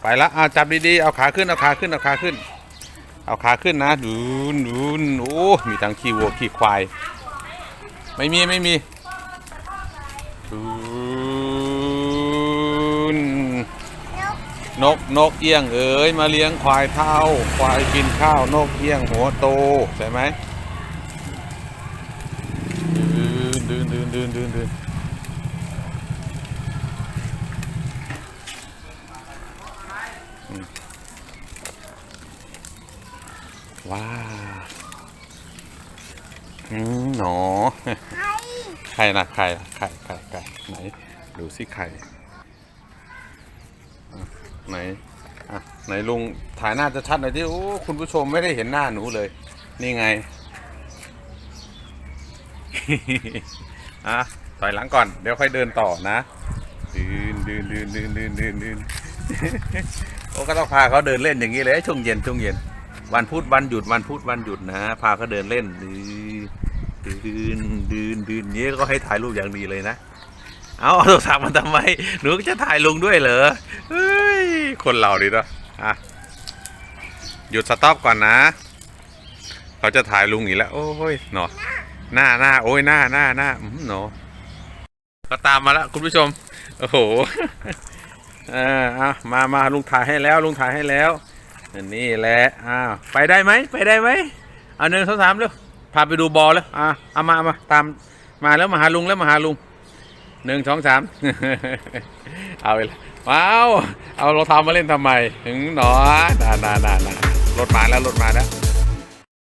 ไปละอ่าจับดีๆ เอาขาขึ้น เอาขาขึ้น เอาขาขึ้น เอาขาขึ้นนะ ดูนดูนโอ้มีทั้งขี้วัวขี้ควาย ไม่มีไม่มีดูนนกนกเอี้ยงเอ๋ยมาเลี้ยงควายเท่า ควายกินข้าวนกเอี้ยงหัวโตใช่ไหมดืนดืนดืนดืนดืนดืน ว้าวอืมหนอไข่นะไข่ไข่ไข่ไข่ไหน ดูสิไข่อะไหนอะไหนลุงถ่ายหน้าจะชัดหน่อยที่โอ้คุณผู้ชมไม่ได้เห็นหน้าหนูเลย นี่ไงอะถอยหลังก่อนเดี๋ยวค่อยเดินต่อนะดืนดืนดืนดืนดืนดืนดืนโอ้ ก็ต้องพาเขาเดินเล่นอย่างนี้เลยช่วงเย็นช่วงเย็น วันพุธวันหยุดวันพุธวันหยุดนะพาเขาเดินเล่นดืนดืนดืนดืนเนี้ยก็ให้ถ่ายรูปอย่างดีเลยนะ เอาเอาโทรศัพท์มาทำไมหนูก็จะถ่ายลุงด้วยเหรอเฮ้ยคนเราดิเนาะอะหยุดสต็อปก่อนนะเขาจะถ่ายลุงอีกแล้ว โอ้ยหนอหน้าหน้าโอ้ยหน้าหน้าหน้าอืมหนอก็ตามมาแล้วคุณผู้ชม โอ้โห เอออะมามาลุงถ่ายให้แล้วลุงถ่ายให้แล้วนี่แหละอ้าวไปได้ไหมไปได้ไหมเอาหนึ่งสองสามเร็วพาไปดูบอลแล้วอะเอามาเอามาตามมาแล้วมาหาลุงแล้วมาหาลุงหนึ่งสองสามเอาไปเลยว้าวเอาเราทำมาเล่นทำไมถึงหนอน่าน่าน่าน่ารถมาแล้ว รถมาแล้ว